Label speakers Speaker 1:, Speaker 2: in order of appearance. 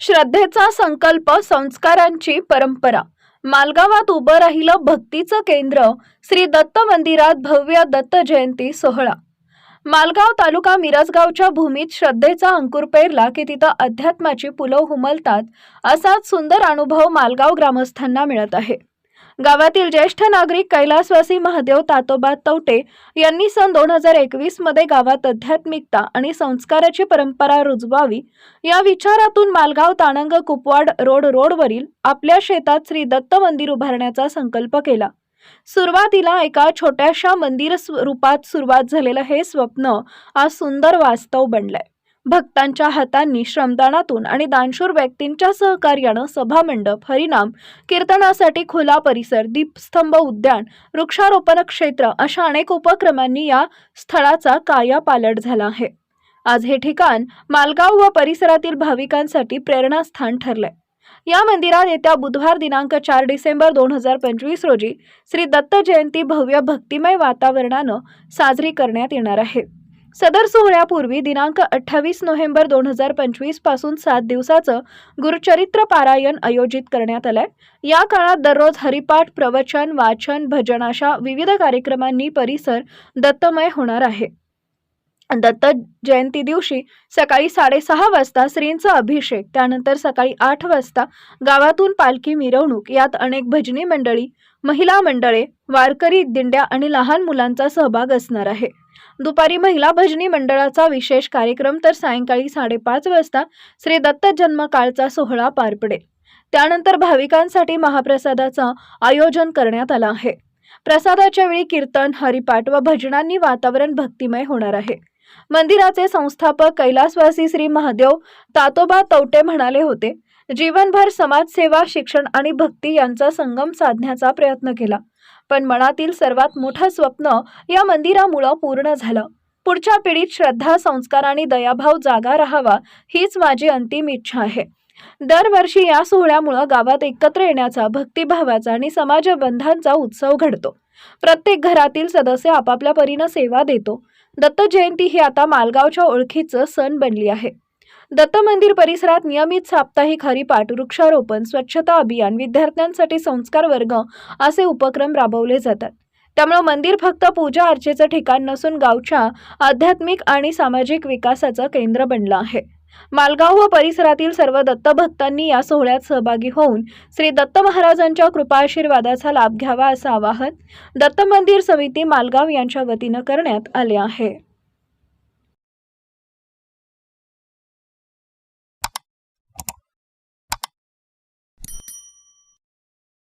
Speaker 1: श्रद्धेचा संकल्प संस्कारांची परंपरा. मालगावात उभं राहिलं भक्तीचं केंद्र श्री दत्त मंदिरात भव्य दत्त जयंती सोहळा. मालगाव तालुका मिरजगावच्या भूमीत श्रद्धेचा अंकुर पेरला की तिथं अध्यात्माची पुलं हुमलतात असाच सुंदर अनुभव मालगाव ग्रामस्थांना मिळत आहे. गावातील ज्येष्ठ नागरिक कैलासवासी महादेव तातोबा तवटे यांनी सन दोन हजार एकवीसमध्ये गावात आध्यात्मिकता आणि संस्काराची परंपरा रुजवावी या विचारातून मालगाव ताणंग कुपवाड रोड रोडवरील आपल्या शेतात श्री दत्त मंदिर उभारण्याचा संकल्प केला. सुरुवातीला एका छोट्याशा मंदिर स्व- रूपात सुरुवात झालेलं हे स्वप्न आज सुंदर वास्तव बनलंय. भक्तांच्या हातांनी श्रमदानातून आणि दानशूर व्यक्तींच्या सहकार्यानं सभामंडप हरिनाम कीर्तनासाठी खुला परिसर दीपस्तंभ उद्यान वृक्षारोपण क्षेत्र अशा अनेक उपक्रमांनी या स्थळाचा कायापालट झाला आहे. आज हे ठिकाण मालगाव व परिसरातील भाविकांसाठी प्रेरणास्थान ठरलंय. या मंदिरात येत्या बुधवार दिनांक चार डिसेंबर दोन हजार पंचवीस रोजी श्री दत्त जयंती भव्य भक्तिमय वातावरणानं साजरी करण्यात येणार आहे. सदर सोहळ्यापूर्वी दिनांक अठ्ठावीस नोव्हेंबर दोन हजार पंचवीसपासून सात दिवसाचं गुरुचरित्र पारायण आयोजित करण्यात आलंय. या काळात दररोज हरिपाठ प्रवचन वाचन भजन अशा विविध कार्यक्रमांनी परिसर दत्तमय होणार आहे. दत्त जयंती दिवशी सकाळी साडेसहा वाजता श्रींचा अभिषेक त्यानंतर सकाळी आठ वाजता गावातून पालखी मिरवणूक यात अनेक भजनी मंडळी महिला मंडळे वारकरी दिंड्या आणि लहान मुलांचा सहभाग असणार आहे. दुपारी महिला भजनी मंडळाचा विशेष कार्यक्रम तर सायंकाळी साडेपाच वाजता श्री दत्त जन्म काळचा सोहळा पार पडेल. त्यानंतर भाविकांसाठी महाप्रसादाचं आयोजन करण्यात आलं आहे. प्रसादाच्या वेळी कीर्तन हरिपाठ व भजनांनी वातावरण भक्तिमय होणार आहे. मंदिराचे संस्थापक कैलासवासी श्री महादेव तातोबा तवटे म्हणाले होते जीवनभर समाजसेवा शिक्षण आणि भक्ती यांचा संगम साधण्याचा प्रयत्न केला पण मनातील सर्वात मोठं स्वप्न या मंदिरामुळं पूर्ण झालं. पुढच्या पिढीत श्रद्धा संस्कार आणि दयाभाव जागा राहावा हीच माझी अंतिम इच्छा आहे. दरवर्षी या सोहळ्यामुळं गावात एकत्र येण्याचा भक्तिभावाचा आणि समाजबंधांचा उत्सव घडतो. प्रत्येक घरातील सदस्य आपापल्या परीनं सेवा देतो. दत्त जयंती ही आता मालगावच्या ओळखीचं सण बनली आहे. दत्त मंदिर परिसरात नियमित साप्ताहिक हरिपाठ वृक्षारोपण स्वच्छता अभियान विद्यार्थ्यांसाठी संस्कार वर्ग असे उपक्रम राबवले जातात. त्यामुळे मंदिर फक्त पूजा अर्चेचं ठिकाण नसून गावच्या आध्यात्मिक आणि सामाजिक विकासाचं केंद्र बनलं आहे. मालगाव व परिसरातील सर्व दत्त भक्तांनी या सोहळ्यात सहभागी होऊन श्री दत्त महाराजांच्या कृपाशीर्वादाचा लाभ घ्यावा असं आवाहन दत्त मंदिर समिती मालगाव यांच्या वतीनं करण्यात आले आहे.